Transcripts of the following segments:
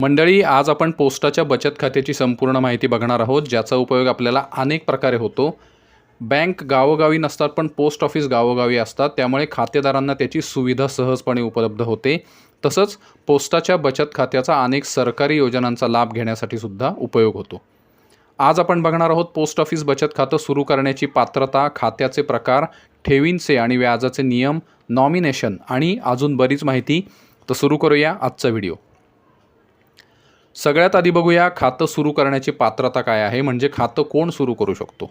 मंडळी आज आपण पोस्टाच्या बचत खात्याची संपूर्ण माहिती बघणार आहोत ज्याचा उपयोग आपल्याला अनेक प्रकारे होतो. बँक गावोगावी नसतात पण पोस्ट ऑफिस गावोगावी असतात. त्यामुळे खातेदारांना त्याची सुविधा सहजपणे उपलब्ध होते. तसंच पोस्टाच्या बचत खात्याचा अनेक सरकारी योजनांचा लाभ घेण्यासाठी सुद्धा उपयोग होतो. आज आपण बघणार आहोत पोस्ट ऑफिस बचत खातं सुरू करण्याची पात्रता खात्याचे प्रकार ठेवींचे आणि व्याजाचे नियम नॉमिनेशन आणि अजून बरीच माहिती. तर सुरू करूया आजचा व्हिडिओ. सगळ्यात आधी बघूया खातं सुरू करण्याची पात्रता काय आहे म्हणजे खातं कोण सुरू करू शकतो?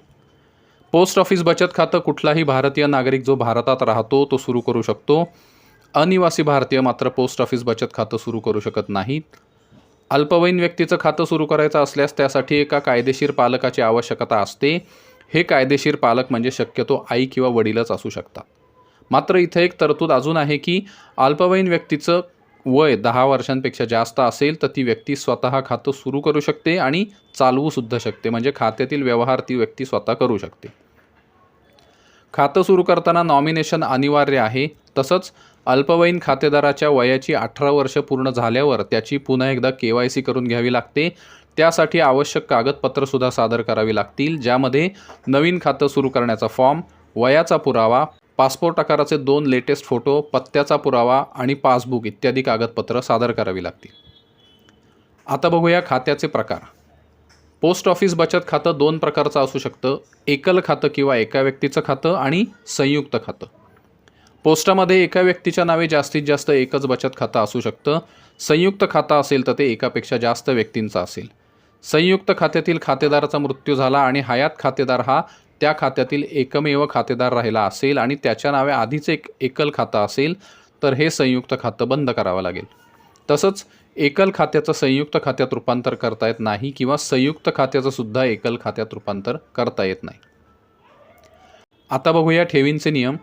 पोस्ट ऑफिस बचत खातं कुठलाही भारतीय नागरिक जो भारतात राहतो तो सुरू करू शकतो. अनिवासी भारतीय मात्र पोस्ट ऑफिस बचत खातं सुरू करू शकत नाहीत. अल्पवयीन व्यक्तीचं खातं सुरू करायचं असल्यास त्यासाठी एका कायदेशीर पालकाची आवश्यकता असते. हे कायदेशीर पालक म्हणजे शक्यतो आई किंवा वडीलच असू शकतात. मात्र इथं एक तरतूद अजून आहे की अल्पवयीन व्यक्तीचं वय दहा वर्षांपेक्षा जास्त असेल तर ती व्यक्ती स्वतः खातं सुरू करू शकते आणि चालवूसुद्धा शकते. म्हणजे खात्यातील व्यवहार ती व्यक्ती स्वतः करू शकते. खातं सुरू करताना नॉमिनेशन अनिवार्य आहे. तसंच अल्पवयीन खातेदाराच्या वयाची अठरा वर्ष पूर्ण झाल्यावर त्याची पुन्हा एकदा के वाय सी करून घ्यावी लागते. त्यासाठी आवश्यक कागदपत्रसुद्धा सादर करावी लागतील ज्यामध्ये नवीन खातं सुरू करण्याचा फॉर्म वयाचा पुरावा पासपोर्ट आकाराचे दोन लेटेस्ट फोटो पत्त्याचा पुरावा आणि पासबुक इत्यादी कागदपत्रं सादर करावी लागतील. आता बघूया खात्याचे प्रकार. पोस्ट ऑफिस बचत खातं दोन प्रकारचं असू शकतं एकल खातं किंवा एका व्यक्तीचं खातं आणि संयुक्त खातं. पोस्टामध्ये एका व्यक्तीच्या नावे जास्तीत जास्त एकच बचत खातं असू शकतं संयुक्त खातं असेल तर ते एकापेक्षा जास्त व्यक्तींचं असेल. संयुक्त खात्यातील खातेदाराचा मृत्यू झाला आणि हयात खातेदार हा त्या खात्यातील एकमेव खातेदार राहिला असेल आणि त्याच्या नावे आधीच एक एकल खातं असेल तर हे संयुक्त खातं बंद करावं लागेल. तसंच एकल खात्याचं संयुक्त खात्यात रूपांतर करता येत नाही किंवा संयुक्त खात्याचं सुद्धा एकल खात्यात रूपांतर करता येत नाही. आता बघूया ठेवींचे नियम.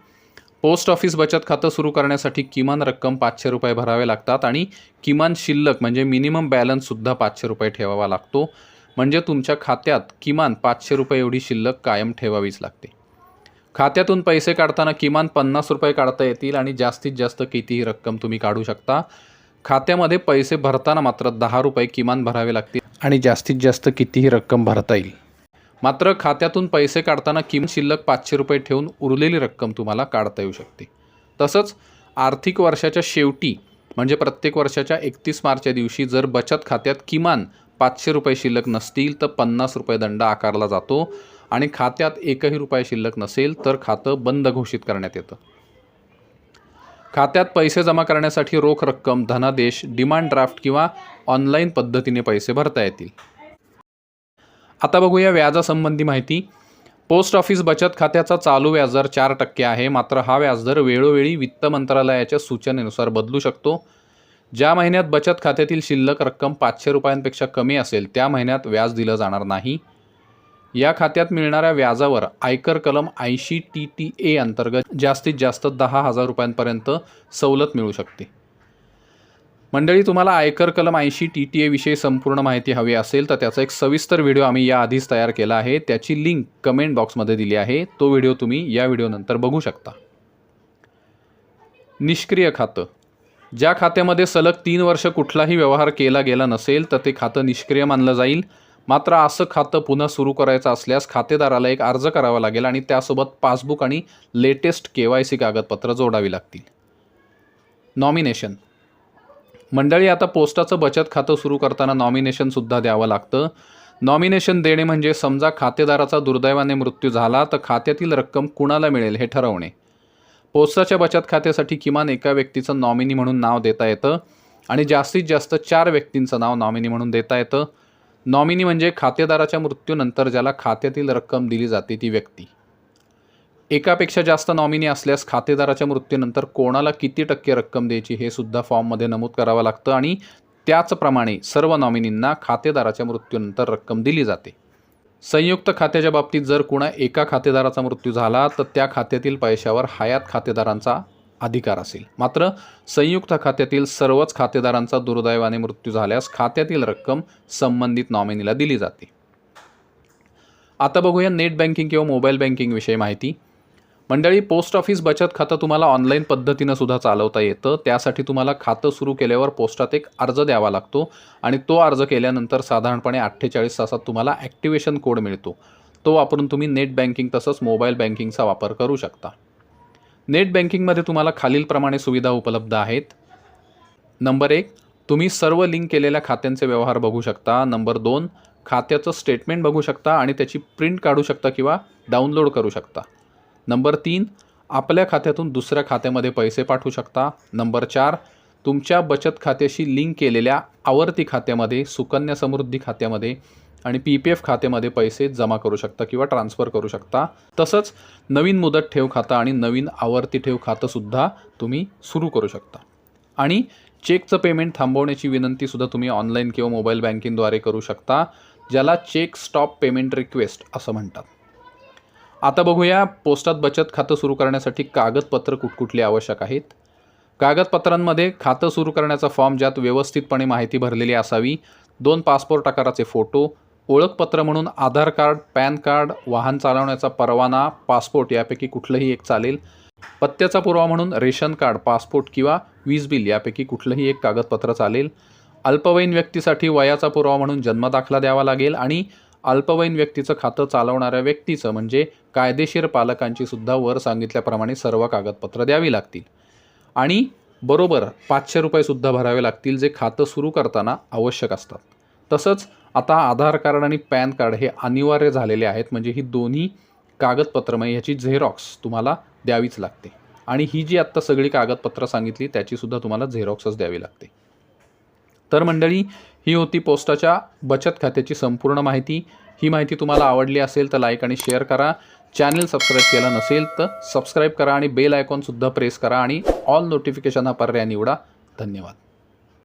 पोस्ट ऑफिस बचत खातं सुरू करण्यासाठी किमान रक्कम पाचशे रुपये भरावे लागतात आणि किमान शिल्लक म्हणजे मिनिमम बॅलन्ससुद्धा पाचशे रुपये ठेवावा लागतो. म्हणजे तुमच्या खात्यात किमान पाचशे रुपये एवढी शिल्लक कायम ठेवावीच लागते. खात्यातून पैसे काढताना किमान पन्नास रुपये काढता येतील आणि जास्तीत जास्त कितीही रक्कम तुम्ही काढू शकता. खात्यामध्ये पैसे भरताना मात्र दहा रुपये किमान भरावे लागतील आणि जास्तीत जास्त कितीही रक्कम भरता येईल. मात्र खात्यातून पैसे काढताना किमान शिल्लक पाचशे रुपये ठेवून उरलेली रक्कम तुम्हाला काढता येऊ शकते. तसंच आर्थिक वर्षाच्या शेवटी म्हणजे प्रत्येक वर्षाच्या एकतीस मार्चच्या दिवशी जर बचत खात्यात किमान पाचशे रुपये शिल्लक नसतील तर पन्नास रुपये दंड आकारला जातो. आणि खात्यात एकही रुपये शिल्लक नसेल तर खातं बंद घोषित करण्यात येतं. खात्यात पैसे जमा करण्यासाठी रोख रक्कम धनादेश डिमांड ड्राफ्ट किंवा ऑनलाईन पद्धतीने पैसे भरता येतील. आता बघूया व्याजासंबंधी माहिती. पोस्ट ऑफिस बचत खात्याचा चालू व्याजदर चार टक्के आहे. मात्र हा व्याजदर वेळोवेळी वित्त मंत्रालयाच्या सूचनेनुसार बदलू शकतो. ज्या महिन्यात बचत खात्यातील शिल्लक रक्कम पाचशे रुपयांपेक्षा कमी असेल त्या महिन्यात व्याज दिलं जाणार नाही. या खात्यात मिळणाऱ्या व्याजावर आयकर कलम ऐंशी टी टी ए अंतर्गत जास्तीत जास्त दहा हजार रुपयांपर्यंत सवलत मिळू शकते. मंडळी तुम्हाला आयकर कलम ऐंशी टी टी एविषयी संपूर्ण माहिती हवी असेल तर त्याचा एक सविस्तर व्हिडिओ आम्ही याआधीच तयार केला आहे. त्याची लिंक कमेंट बॉक्समध्ये दिली आहे. तो व्हिडिओ तुम्ही या व्हिडिओनंतर बघू शकता. निष्क्रिय खातं ज्या खात्यामध्ये सलग तीन वर्ष कुठलाही व्यवहार केला गेला नसेल तर ते खातं निष्क्रिय मानलं जाईल. मात्र असं खातं पुन्हा सुरू करायचं असल्यास खातेदाराला एक अर्ज करावा लागेल आणि त्यासोबत पासबुक आणि लेटेस्ट के वाय सी कागदपत्र जोडावी लागतील. नॉमिनेशन मंडळी आता पोस्टाचं बचत खातं सुरू करताना नॉमिनेशनसुद्धा द्यावं लागतं. नॉमिनेशन देणे म्हणजे समजा खातेदाराचा दुर्दैवाने मृत्यू झाला तर खात्यातील रक्कम कुणाला मिळेल हे ठरवणे. पोस्टाच्या बचत खात्यासाठी किमान एका व्यक्तीचं नॉमिनी म्हणून नाव देता येतं आणि जास्तीत जास्त चार व्यक्तींचं नाव नॉमिनी म्हणून देता येतं. नॉमिनी म्हणजे खातेदाराच्या मृत्यूनंतर ज्याला खात्यातील रक्कम दिली जाते ती व्यक्ती. एकापेक्षा जास्त नॉमिनी असल्यास खातेदाराच्या मृत्यूनंतर कोणाला किती टक्के रक्कम द्यायची हे सुद्धा फॉर्ममध्ये नमूद करावं लागतं आणि त्याचप्रमाणे सर्व नॉमिनींना खातेदाराच्या मृत्यूनंतर रक्कम दिली जाते. संयुक्त खात्याच्या बाबतीत जर कुणा एका खातेदाराचा मृत्यू झाला तर त्या खात्यातील पैशावर हयात खातेदारांचा अधिकार असेल. मात्र संयुक्त खात्यातील सर्वच खातेदारांचा दुर्दैवाने मृत्यू झाल्यास खात्यातील रक्कम संबंधित नॉमिनीला दिली जाते. आता बघूया नेट बँकिंग किंवा मोबाईल बँकिंग विषयी माहिती. मंडळी पोस्ट ऑफिस बचत खातं तुम्हाला ऑनलाईन पद्धतीनं सुद्धा चालवता येतं. त्यासाठी तुम्हाला खातं सुरू केल्यावर पोस्टात एक अर्ज द्यावा लागतो आणि तो अर्ज केल्यानंतर साधारणपणे अठ्ठेचाळीस तासात तुम्हाला ॲक्टिवेशन कोड मिळतो. तो वापरून तुम्ही नेट बँकिंग तसंच मोबाईल बँकिंगचा वापर करू शकता. नेट बँकिंगमध्ये तुम्हाला खालीलप्रमाणे सुविधा उपलब्ध आहेत. नंबर एक तुम्ही सर्व लिंक केलेल्या खात्यांचे व्यवहार बघू शकता. नंबर दोन खात्याचं स्टेटमेंट बघू शकता आणि त्याची प्रिंट काढू शकता किंवा डाउनलोड करू शकता. नंबर तीन आपल्या खात्यातून दुसऱ्या खात्यामध्ये पैसे पाठवू शकता. नंबर चार तुमच्या बचत खात्याशी लिंक केलेल्या आवर्ती खात्यामध्ये सुकन्या समृद्धी खात्यामध्ये आणि पी पी एफ खात्यामध्ये पैसे जमा करू शकता किंवा ट्रान्सफर करू शकता. तसंच नवीन मुदत ठेव खातं आणि नवीन आवर्ती ठेव खातंसुद्धा तुम्ही सुरू करू शकता. आणि चेकचं पेमेंट थांबवण्याची विनंतीसुद्धा तुम्ही ऑनलाईन किंवा मोबाईल बँकिंगद्वारे करू शकता ज्याला चेक स्टॉप पेमेंट रिक्वेस्ट असं म्हणतात. आता बघूया पोस्टात बचत खातं सुरू करण्यासाठी कागदपत्र कुठकुठली आवश्यक आहेत. कागदपत्रांमध्ये खातं सुरू करण्याचा फॉर्म ज्यात व्यवस्थितपणे माहिती भरलेली असावी दोन पासपोर्ट आकाराचे फोटो ओळखपत्र म्हणून आधार कार्ड पॅन कार्ड वाहन चालवण्याचा परवाना पासपोर्ट यापैकी कुठलंही एक चालेल. पत्त्याचा पुरावा म्हणून रेशन कार्ड पासपोर्ट किंवा वीज बिल यापैकी कुठलंही एक कागदपत्र चालेल. अल्पवयीन व्यक्तीसाठी वयाचा पुरावा म्हणून जन्मदाखला द्यावा लागेल आणि अल्पवयीन व्यक्तीचं खातं चालवणाऱ्या व्यक्तीचं म्हणजे कायदेशीर पालकांची सुद्धा वर सांगितल्याप्रमाणे सर्व कागदपत्र द्यावी लागतील. आणि बरोबर पाचशे रुपयेसुद्धा भरावे लागतील जे खातं सुरू करताना आवश्यक असतात. तसंच आता आधार कार्ड आणि पॅन कार्ड हे अनिवार्य झालेले आहेत म्हणजे ही दोन्ही कागदपत्रमय म्हणजे ह्याची झेरॉक्स तुम्हाला द्यावीच लागते. आणि ही जी आत्ता सगळी कागदपत्रं सांगितली त्याचीसुद्धा तुम्हाला झेरॉक्सच द्यावी लागते. तर मंडळी ही होती पोस्टाच्या बचत खात्याची संपूर्ण माहिती. ही माहिती तुम्हाला आवडली असेल तर लाईक आणि शेअर करा. चॅनल सबस्क्राईब केलं नसेल तर सबस्क्राईब करा आणि बेल आयकॉनसुद्धा प्रेस करा आणि ऑल नोटिफिकेशन हा पर्याय निवडा. धन्यवाद.